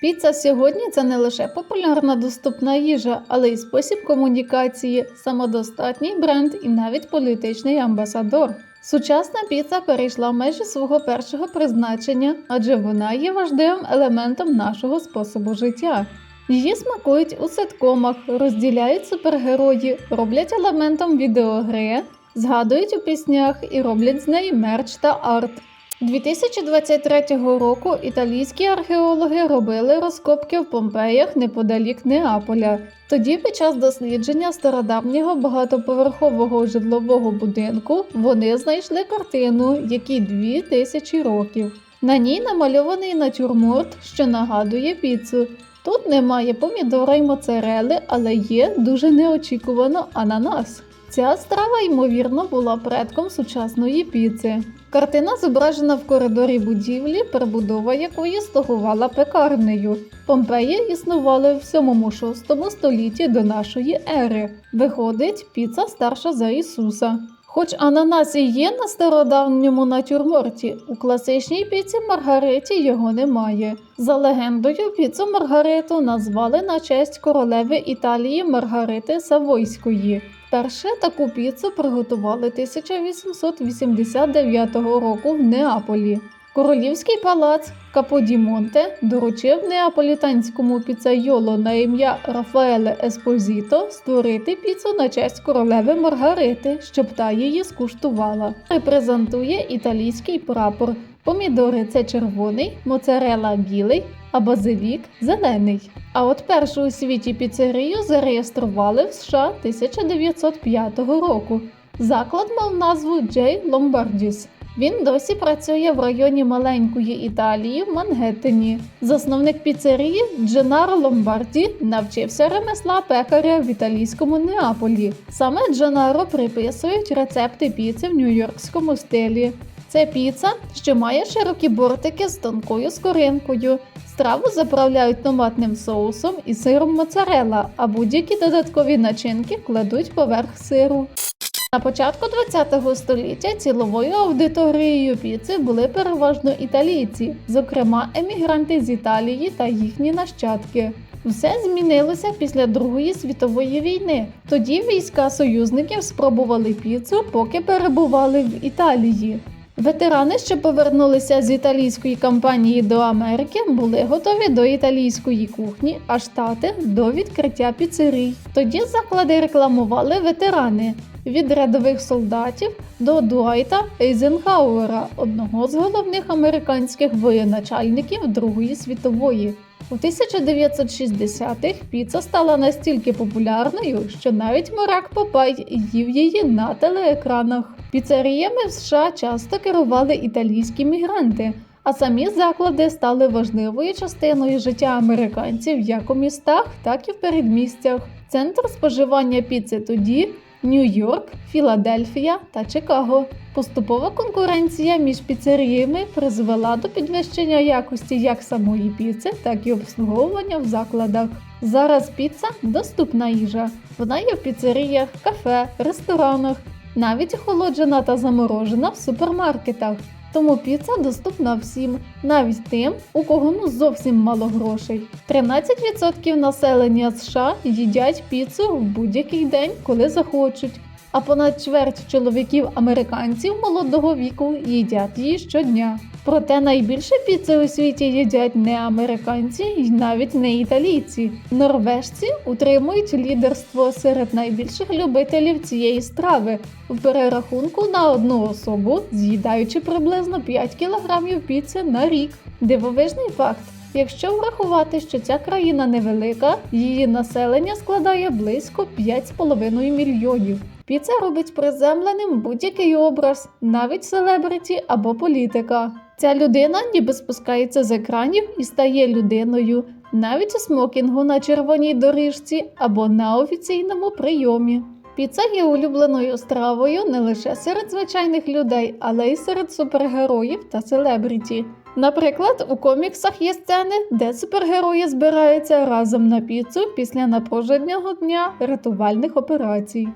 Піца сьогодні це не лише популярна доступна їжа, але й спосіб комунікації, самодостатній бренд і навіть політичний амбасадор. Сучасна піца перейшла межі свого першого призначення, адже вона є важливим елементом нашого способу життя. Її смакують у ситкомах, розділяють супергерої, роблять елементом відеогри, згадують у піснях і роблять з неї мерч та арт. 2023 року італійські археологи робили розкопки в Помпеях неподалік Неаполя. Тоді, під час дослідження стародавнього багатоповерхового житлового будинку, вони знайшли картину, якій дві тисячі років. На ній намальований натюрморт, що нагадує піцу. Тут немає помідора й моцарели, але є дуже неочікувано ананас. Ця страва, ймовірно, була предком сучасної піци. Картина зображена в коридорі будівлі, перебудова якої слугувала пекарнею. Помпеї існували в 7-6 столітті до нашої ери. Виходить, піца старша за Ісуса. Хоч ананас і є на стародавньому натюрморті, у класичній піці Маргариті його немає. За легендою, піцу Маргариту назвали на честь королеви Італії Маргарити Савойської. Перше таку піцу приготували 1889 року в Неаполі. Королівський палац Каподімонте доручив неаполітанському піцайоло на ім'я Рафаеле Еспозіто створити піцу на честь королеви Маргарити, щоб та її скуштувала. Репрезентує італійський прапор. Помідори це червоний, моцарела білий, а базилік зелений. А от першу у світі піцерію зареєстрували в США 1905 року. Заклад мав назву Джей Ломбардіс. Він досі працює в районі маленької Італії в Мангеттені. Засновник піцерії Дженаро Ломбарді навчився ремесла пекаря в італійському Неаполі. Саме Дженаро приписують рецепти піци в нью-йоркському стилі. Це піца, що має широкі бортики з тонкою скоринкою. Страву заправляють томатним соусом і сиром моцарелла, а будь-які додаткові начинки кладуть поверх сиру. На початку ХХ століття ціловою аудиторією піци були переважно італійці, зокрема емігранти з Італії та їхні нащадки. Все змінилося після Другої світової війни. Тоді війська союзників спробували піцу, поки перебували в Італії. Ветерани, що повернулися з італійської кампанії до Америки, були готові до італійської кухні, а штати до відкриття піцерій. Тоді заклади рекламували ветерани від рядових солдатів до Дуайта Ейзенхауера, одного з головних американських воєначальників Другої світової. У 1960-х піца стала настільки популярною, що навіть моряк Попай їв її на телеекранах. Піцеріями в США часто керували італійські мігранти, а самі заклади стали важливою частиною життя американців як у містах, так і в передмістях. Центр споживання піци тоді Нью-Йорк, Філадельфія та Чикаго. Поступова конкуренція між піцеріями призвела до підвищення якості як самої піци, так і обслуговування в закладах. Зараз піца доступна їжа. Вона є в піцеріях, кафе, ресторанах, навіть охолоджена та заморожена в супермаркетах. Тому піца доступна всім, навіть тим, у кого ну зовсім мало грошей. 13% населення США їдять піцу в будь-який день, коли захочуть. А понад чверть чоловіків американців молодого віку їдять її щодня. Проте найбільше піци у світі їдять не американці і навіть не італійці. Норвежці утримують лідерство серед найбільших любителів цієї страви в перерахунку на одну особу, з'їдаючи приблизно 5 кілограмів піци на рік. Дивовижний факт. Якщо врахувати, що ця країна невелика, її населення складає близько 5,5 мільйонів. Піца робить приземленим будь-який образ, навіть селебриті або політика. Ця людина ніби спускається з екранів і стає людиною, навіть у смокінгу на червоній доріжці або на офіційному прийомі. Піца є улюбленою стравою не лише серед звичайних людей, але й серед супергероїв та селебріті. Наприклад, у коміксах є сцени, де супергерої збираються разом на піцу після напруженого дня рятувальних операцій.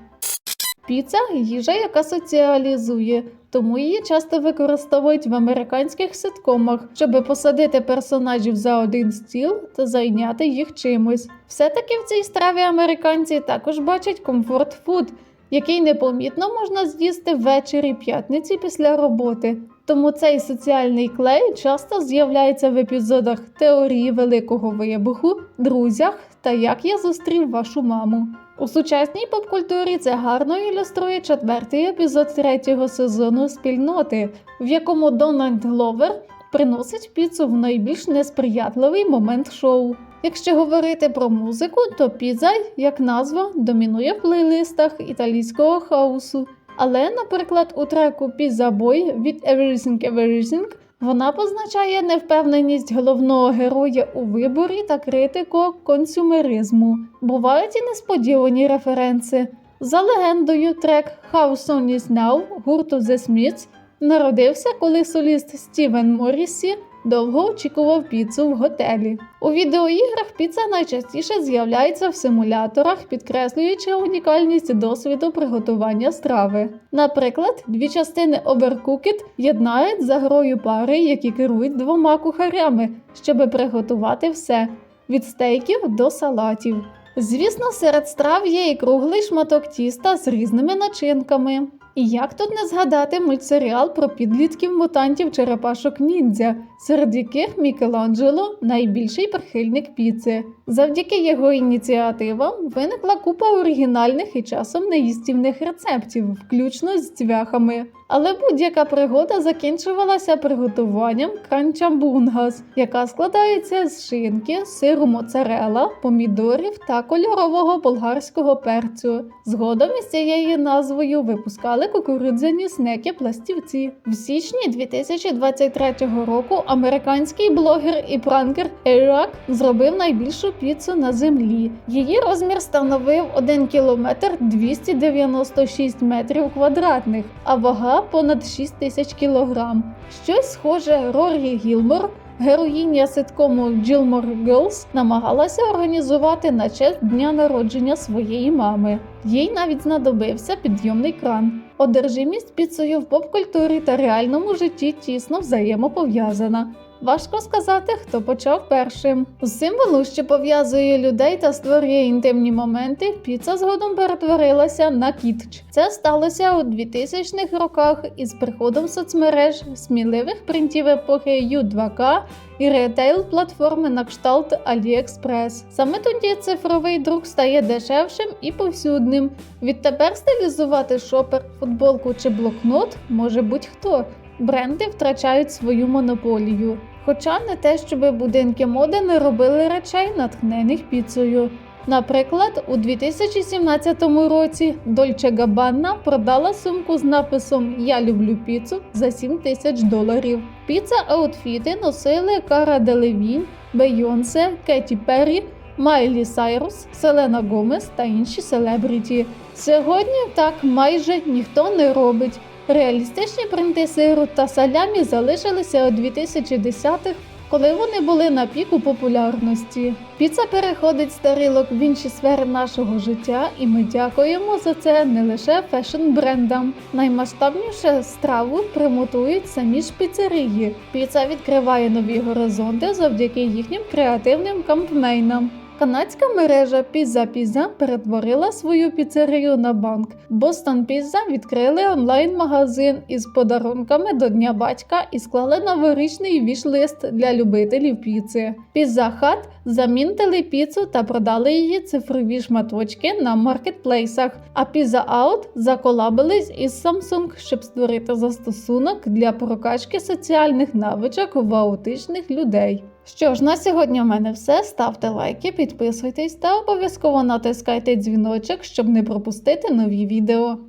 Піца їжа, яка соціалізує, тому її часто використовують в американських ситкомах, щоб посадити персонажів за один стіл та зайняти їх чимось. Все-таки в цій страві американці також бачать комфорт фуд, який непомітно можна з'їсти ввечері п'ятниці після роботи. Тому цей соціальний клей часто з'являється в епізодах теорії Великого Вибуху, друзях та як я зустрів вашу маму. У сучасній попкультурі це гарно ілюструє четвертий епізод третього сезону спільноти, в якому Дональд Гловер приносить піцу в найбільш несприятливий момент шоу. Якщо говорити про музику, то піца, як назва, домінує в плейлистах італійського хаосу. Але, наприклад, у треку Pizza Boy від Everything Everything вона позначає невпевненість головного героя у виборі та критику консюмеризму. Бувають і несподівані референси. За легендою, трек How Soon Is Now гурту The Smiths народився, коли соліст Стівен Моррісі довго очікував піцу в готелі. У відеоіграх піца найчастіше з'являється в симуляторах, підкреслюючи унікальність досвіду приготування страви. Наприклад, дві частини Overcooked єднають за грою пари, які керують двома кухарями, щоб приготувати все від стейків до салатів. Звісно, серед страв є і круглий шматок тіста з різними начинками. І як тут не згадати мультсеріал про підлітків мутантів черепашок ніндзя, серед яких Мікеланджело найбільший прихильник піци. Завдяки його ініціативам виникла купа оригінальних і часом неїстівних рецептів, включно з цвяхами. Але будь-яка пригода закінчувалася приготуванням кранчамбунгас, яка складається з шинки, сиру моцарела, помідорів та кольорового болгарського перцю. Згодом із цією назвою випускали кукурудзяні снеки пластівці. В січні 2023 року американський блогер і пранкер Ерак зробив найбільшу піцу на землі. Її розмір становив 1 кілометр 296 метрів квадратних, а вага понад 6 тисяч кілограм. Щось схоже Рорі Гілмор. Героїня ситкому Gilmore Girls намагалася організувати на честь дня народження своєї мами. Їй навіть знадобився підйомний кран. Одержимість піцею в попкультурі та реальному житті тісно взаємопов'язана. Важко сказати, хто почав першим. З символу, що пов'язує людей та створює інтимні моменти, піца згодом перетворилася на кітч. Це сталося у 2000-х роках із приходом соцмереж, сміливих принтів епохи U2K і ретейл платформи на кшталт AliExpress. Саме тоді цифровий друк стає дешевшим і повсюдним. Відтепер стилізувати шопер, футболку чи блокнот може будь-хто. Бренди втрачають свою монополію. Хоча не те, щоб будинки моди не робили речей, натхнених піцею. Наприклад, у 2017 році Dolce Gabbana продала сумку з написом Я люблю піцу за 7 тисяч доларів. Піца аутфіти носили Кара Делевінь, Бейонсе, Кеті Перрі, Майлі Сайрус, Селена Гомес та інші селебріті. Сьогодні так майже ніхто не робить. Реалістичні принти сиру та салямі залишилися у 2010-х, коли вони були на піку популярності. Піца переходить з тарілок в інші сфери нашого життя, і ми дякуємо за це не лише фешн-брендам. Наймасштабніше страву примотують самі ж піцерії. Піца відкриває нові горизонти завдяки їхнім креативним кампмейнам. Канадська мережа Pizza Pizza перетворила свою піцерію на банк. Boston Pizza відкрили онлайн-магазин із подарунками до Дня батька і склали новорічний віш-лист для любителів піци. Pizza Hut замінтили піцу та продали її цифрові шматочки на маркетплейсах. А Pizza Out заколабились із Samsung, щоб створити застосунок для прокачки соціальних навичок в аутичних людей. Що ж, на сьогодні в мене все. Ставте лайки, підписуйтесь та обов'язково натискайте дзвіночок, щоб не пропустити нові відео.